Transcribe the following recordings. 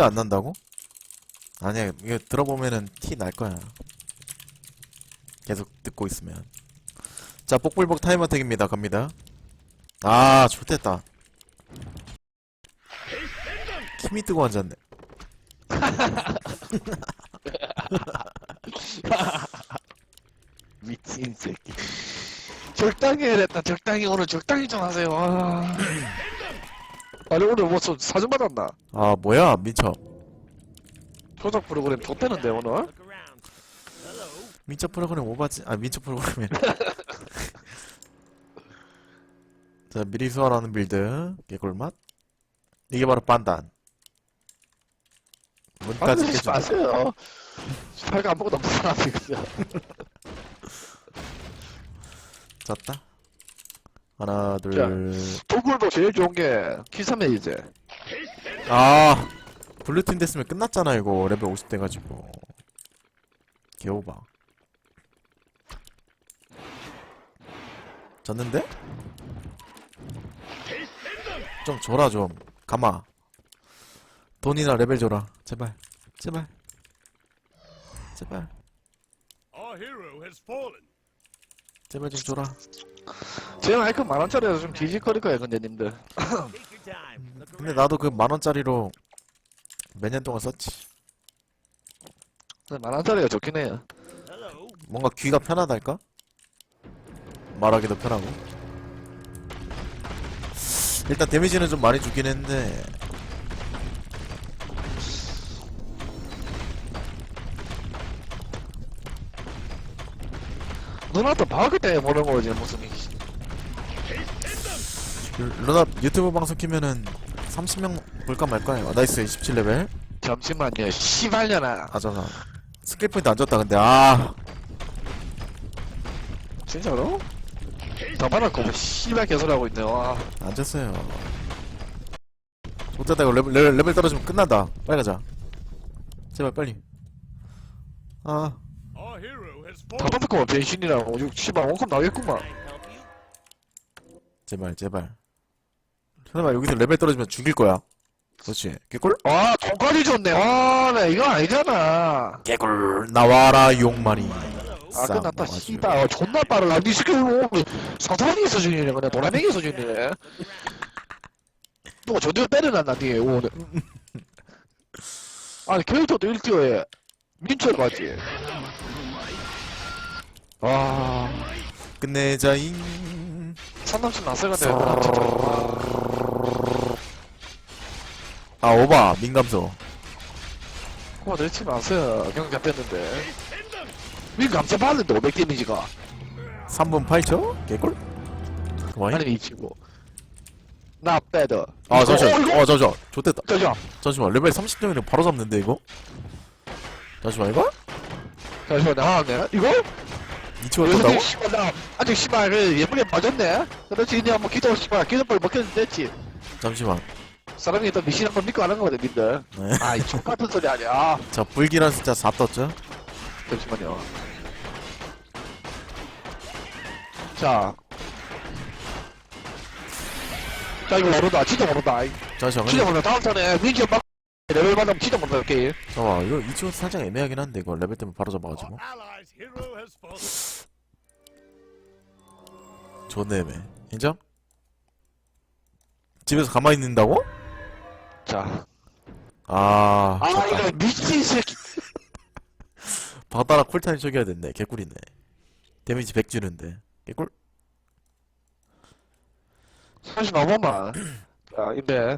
티가 안 난다고? 아니야, 이거 들어보면은 티 날 거야. 계속 듣고 있으면. 자, 복불복 타임어택입니다. 갑니다. 아, 좋됐다. 힘이 뜨고 앉았네. 미친 새끼. 적당히 해야 겠다. 적당히 오늘 적당히 좀 하세요. 아. 아니 오늘 뭐 사- 사준 받았나? 아, 뭐야, 민첩. 조작 프로그램 좋대는데 오늘? 민첩 프로그램 오바지, 아, 민첩 프로그램이 자, 미리 수월하는 빌드. 개꿀맛. 이게 바로 반단. 문까지 아니 깨줘. 마세요. 팔가 아무것도 사람이 그냥. 졌다. 하나, 둘. 자. 도굴도 제일 좋은 게 키사메 이제. 아, 블루팀 됐으면 끝났잖아, 이거. 레벨 50 돼가지고. 개오바. 졌는데? 좀 줘라, 좀. 가마. 돈이나 레벨 줘라. 제발. 제발. 제발. Our hero has fallen. 제발 좀 줘라. 제가 아이콘 만 원짜리라서 좀 거예요, 근데 님들. 근데. 나도 그 만원짜리로 몇 년 동안 썼지. 근데 만 원짜리가 좋긴 해요. 뭔가 귀가 편하달까? 말하기도 편하고 일단 데미지는 좀 많이 주긴 했는데 누나도 방학기 때문에 보는 거지 무슨 이 루나 유튜브 방송 키면은 30명 볼까 말까요? 나이스 27레벨 잠시만요. 씨발년아. 아 잠깐 스킬 포인트 안 줬다 근데 아 진짜로? 더 받았고 뭐 씨발 개소리하고 있네. 와. 안 줬어요 못했다 이거 레벨, 레벨, 레벨 떨어지면 끝난다 빨리 가자 제발 빨리 아 다 변신이라고. 이거 씨발 원컵 나겠구만. 제발 제발 설마 여기서 레벨 떨어지면 죽일 거야 그렇지 개꿀? 와, 돈까지 줬네. 와, 나 이거 아니잖아. 개꿀 나와라 용마리 아, 쌈 끝났다. 씨발. 아, 존나 빠르다. 니 스킬 뭐, 사탄이 수준이네. 그냥 도라맹이 수준이네. 누가 저대로 때려놨나, 니 오늘. 아니, 캐릭터도 1티어에 민철 맞지? 와, 끝내자잉 산남친 났어야 근데. 아 오바 민감소 그거 내치 마세요. 경잡혔는데 민감세 받는데 500 데미지가. 3분 8초? 개꿀? 그만이? 아니, 이 친구. 나 빼더. 아 잠시만 어? 어 잠시만 좋됐다 잠시만. 잠시만 레벨 30점이면 바로 잡는데 이거? 잠시만 이거? 잠시만, 나, 네 이거? 2초가 요새 떴다고? 씨발 나 아직 씨발 그 예쁘게 맞았네. 그렇지 그냥 뭐 기도 씨발 기도빨 먹혀도 됐지. 잠시만 사람이 또 미신 한번 믿고 하는 거거든 님들. 네. 아이 똑같은 소리 아니야. 자 불길한 숫자 4 떴죠? 잠시만요. 자. 자 이거 모른다. 진짜 모른다. 아이, 잠시만 진짜 근데 모른다. 다음 턴에 민지 막 레벨 받으면 진짜 모른다 게임. 잠깐만 이거 2초 살짝 애매하긴 한데 이거 레벨 때문에 바로 잡아가지고. 존나 애매 인정? 집에서 가만히 있는다고? 자. 아아 졌다. 이거 미친 새끼. 바다라 쿨타임 쳐겨야 됐네 개꿀이네 데미지 100 주는데 개꿀? 35번만. 자, 인베.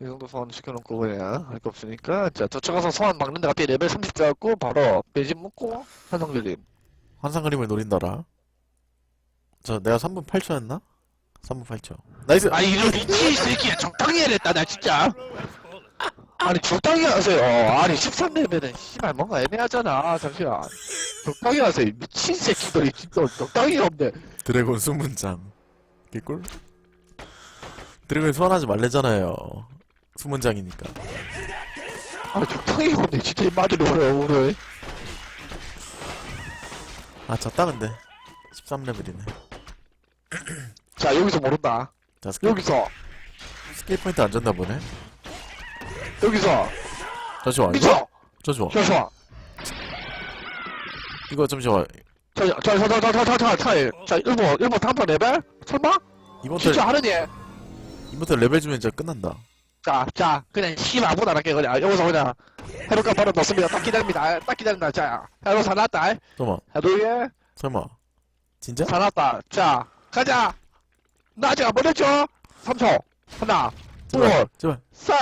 이 정도 소환 시켜놓고 그냥 할 거 없으니까. 자, 저쪽가서 소환 막는데 갑자기 레벨 30 잡고 바로 배진 먹고 한성들림. 환상 그림을 노린다라 저 내가 3분 8초였나? 3분 8초 나이스 아, 이런 미친 새끼야. 적당히 해야겠다, 나 진짜. 아니, 적당히 하세요. 아니, 13레벨은 씨발 뭔가 애매하잖아. 잠시만. 적당히 하세요. 미친 새끼들이 진짜 적당히 없네. 드래곤 수문장 개꿀? 드래곤 소환하지 말래잖아요 수문장이니까 아, 적당히 없네. 진짜 이마들이 오래, 오래. 아 졌다 근데 13레벨이네 자, 여기서 모른다. 자 스킬, 여기서, 스킬 포인트 안 줬나 보네 여기서. 잠시만, 이거? 미쳐! 잠시만. 잠시만. 이거 잠시만. 저, 저, 저, 저, 저, 저, 저, 저, 저, 자, 일본, 일본 다음번 레벨? 설마? 이번 달, 진짜 하느니? 달 레벨 주면 진짜 끝난다. 자, 자, 그냥 씨발 아무나 할게, 그냥. 여기서 그냥. 해로가 바로 넣습니다. 딱 기다립니다. 딱 기다린다. 자, 해로 사놨다. 잠깐만, 해로에 설마. 진짜? 사놨다. 자, 가자! 나 아직 안 보냈죠? 3초. 하나, 둘, 제발, 제발. 셋!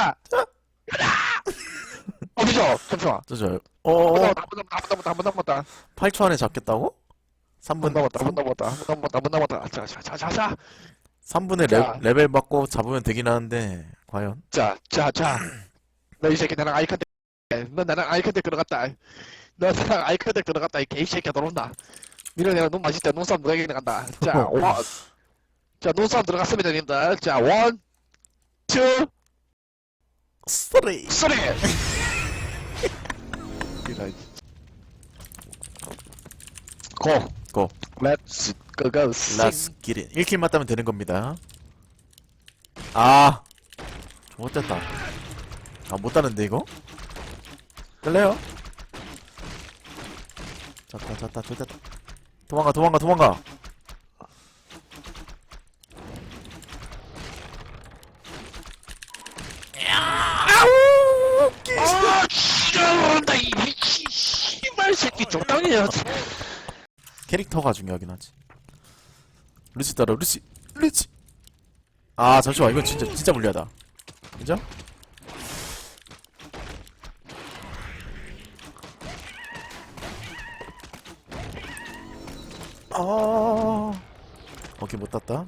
가자! 어, 미쳐! 잠시만. 잠시만. 한 어어, 번 남았다, 한번 남았다, 한번 남았다. 8초 안에 잡겠다고? 한번 3분, 남았다, 한번 남았다, 한번 남았다, 한번 남았다. 자, 자, 자, 자, 자. 3분의 자. 레, 레벨 받고 잡으면 되긴 하는데, 과연? 자, 자, 자. 너 이 새끼 나랑 아이컨택, 너 나랑 아이컨택 들어갔다. 너 나랑 아이컨택 들어갔다. 이 개새끼야 들어온다. 니랑 내가 눈 마실 때 눈싸움 누가 이기는 간다. 자, 원. 자, 눈싸움 들어갔습니다, 님들. 자, 원, 투, 쓰리! 쓰리. 이런. 고. 고. 렛츠 고고. 라스 기린 1킬 맞다면 되는 겁니다. 아. 좋았다. 아 못다는데 이거? 끌래요? 졌다 졌다 졌다. 도망가 도망가 도망가. 아, 지겨운다 이 미친 씨발 새끼. 적당히 해야지. 캐릭터가 중요하긴 하지 루시 따라 루시 루시 아 잠시만 이건 진짜 진짜 불리하다 그죠? 아 오케이 못 땄다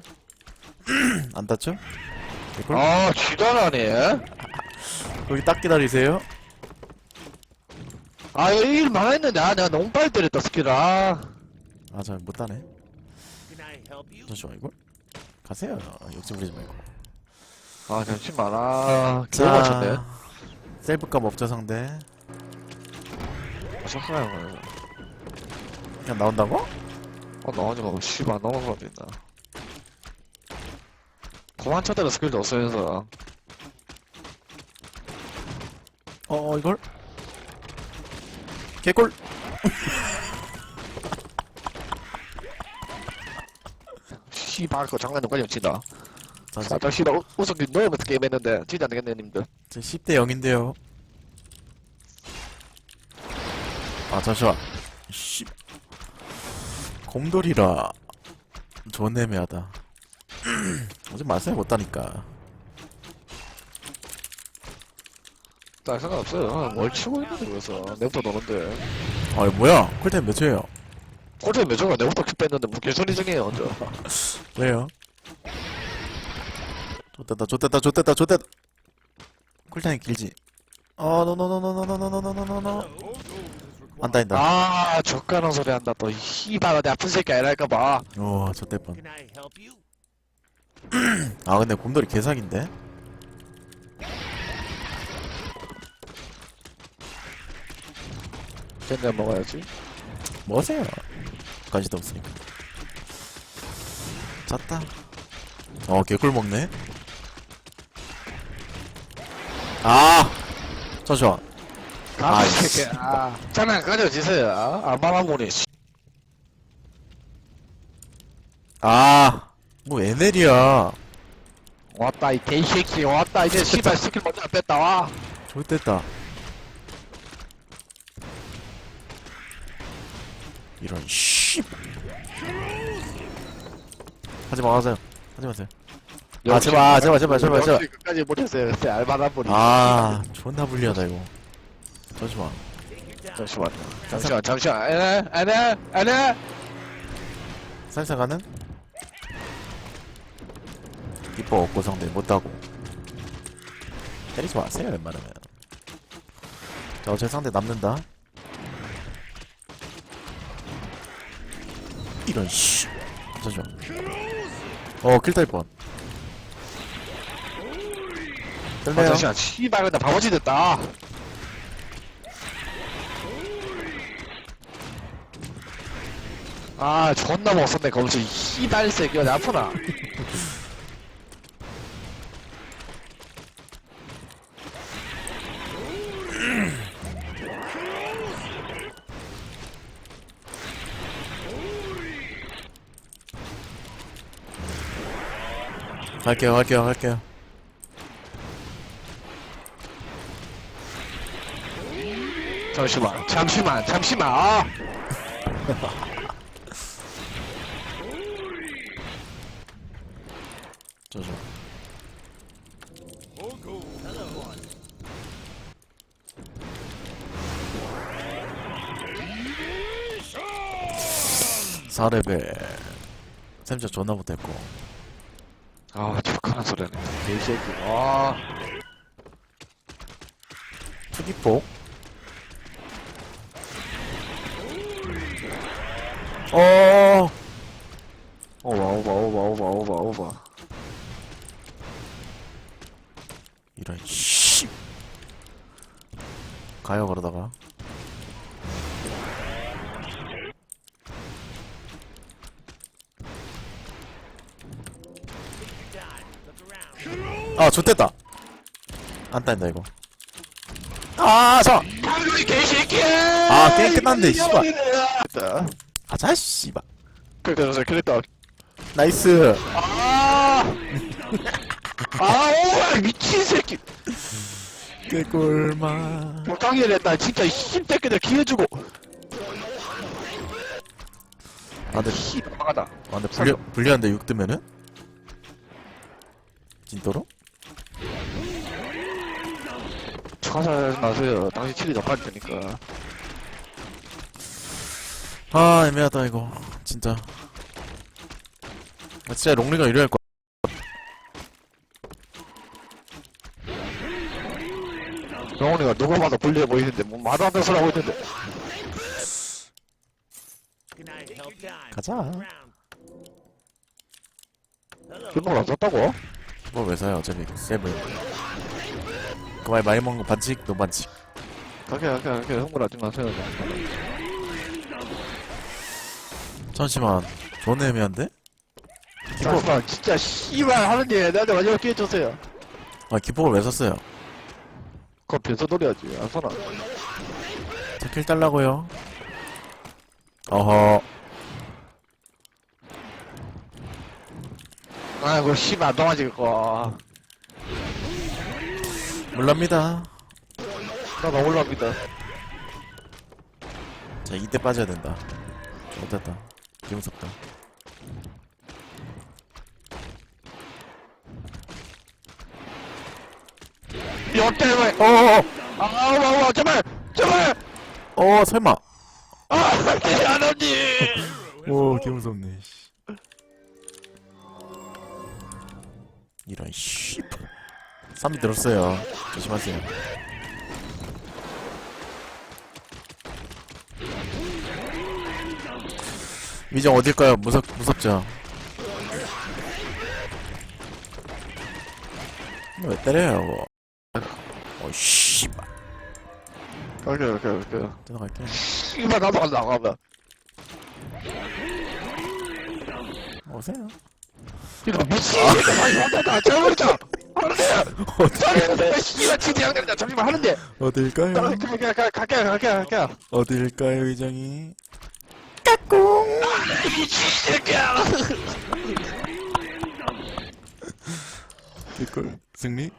안 땄죠? 개꿀? 아, 지랄하네. 거기 딱 기다리세요 아, 이거 일 많았는데, 아, 내가 너무 빨리 때렸다, 스킬, 아. 아잘못 따네 Can I help you? 잠시만 이걸 가세요 욕심 부리지 말고 아, 잠시만, 아. 겨우 맞췄네. 셀프값 없죠 상대 아, 잠깐만요. 그냥 나온다고? 어, 나오지마, 뭐, 씨발, 넘어가도 된다. 그만 쳤다가 스킬도 없으면서. 어 이걸? 개꿀 씨발, 그거 장난 누가 치다. 잠시 자, 씨발, 우승기 넣으면서 게임 했는데, 진짜 안 되겠네, 님들. 제 10대 0인데요 아 잠시만 씨 곰돌이라 존 애매하다 오지 마세요 못다니까 나 상관없어요. 뭘 치고 있는데, 그래서. 내부터 노는데. 아 뭐야 쿨타임 몇 초예요? 꼴찌 몇 조가 내부터 키 뺐는데, 뭐, 개소리 중이에요, 먼저. 왜요? 좋됐다 좋됐다 좋됐다 좋됐다 쿨타임 길지 어 노노노노노노노노노노노 안 따인다 아, 젓가락 소리 한다, 또. 씨발, 내 아픈 새끼 아니랄까봐. 오 좋댔뻔 Can I help you? 아 근데 곰돌이 개사기인데? 쟤네 먹어야지. 뭐하세요? 관심도 없으니까 잤다 어 개꿀 먹네 아 잠시만 아, 아, 이 새끼. 아, 장난 가져지세요. 안 말아보니. 아뭐 에넬이야 왔다, 이 개새끼. 왔다, 이제 씨발 스킬 먼저 안 뺐다, 와. 좋됐다 이런 씨 하지마 하세요 하지 마세요 아 제발 제발 제발 제발 제발 역시 끝까지 못했어요. 그때 알바나 보니. 아 존나 불리하다 이거 잠시만 잠시만. 잠시만, 잠시만. 에네, 에네, 에네. 살살 가는? 이뻐 없고 상대 못하고 때리지 마세요 웬만하면 자 어차피 상대 남는다 이런 씨 잠시만 어 킬탈 뻔 아, 뜰래요? 잠시만. 씨발, 근데 바보지 됐다. 아, 존나 못썼네, 거기서. 이 씨발 새끼가 내 아프나. 갈게요, 갈게요, 갈게요. 잠시만, 잠시만, 잠시만. 아! 저저. 사레벨 샘자 존나 못했고 아, 축하한 소리네. 개새끼. 아, 투기폭 어 오바, 오바, 오바, 오바, 오바, 오바. 이런 씨 가요 그러다가 아 좋댔다 안 따인다 이거 아 잠깐 개새끼야! 아, 게임 끝났네, 씨발. 됐다. 가자 씨발 그랬다, 그랬다. 나이스 아! 아, 오, 미친 새끼. 개꿀마 적당히 했다. 진짜 힘새끼들 기회주고. 아 근데 씨, 막하다. 아 근데 불리, 불리한데 6 뜨면은? 진도로? 축하하지 마세요. 당신 칠이 더 빨리 되니까. 아 애매하다 이거 진짜 아, 진짜 롱리가 유리할 거야 영훈이가 누가 봐도 불리해 보이는데, 뭐, 말도 안 되는 소리 하고 있는데. 가자. Hello. 그런 안 썼다고? 뭘왜 사요 어차피 세븐 그말 많이 먹은 거 반칙 노 반칙 가게, 가게, 가게. 흥분하지 마세요. 잠시만 존나 애매한데? 잠시만, 진짜, 씨발 하는데, 나한테 마지막 기회 줬어요. 아 기폭을 왜 샀어요? 그거 변소 놀이야지. 안 써나. 자킬 달라고요 어허 아이고, 씨발, 안 동아지, 그거. 몰랍니다. 나나 올라갑니다. 자 이때 빠져야 된다. 못했다. 기무섭다. 역대왜 어어어. 아, 와, 와, 제발, 제발! 어 설마. 아, 안 오지! 오 개무섭네 씨. 이런 씨 쌈이 들었어요 조심하세요 위장 어딜까요? 무섭, 무섭죠? 왜 때려요? 어, 씨발. 오케이, 오케이, 오케이. 들어갈게. 씨발, 나도 간다, 가면. 오세요. 이거 미친! 잡아버리자! 하는데! 하는데! 씨발, 진짜 양들이다! 잠시만, 하는데! 어딜까요? 갈게, 갈게, 갈게. 어딜까요, 위장이? 미친 새끼야! 뒷골 승리?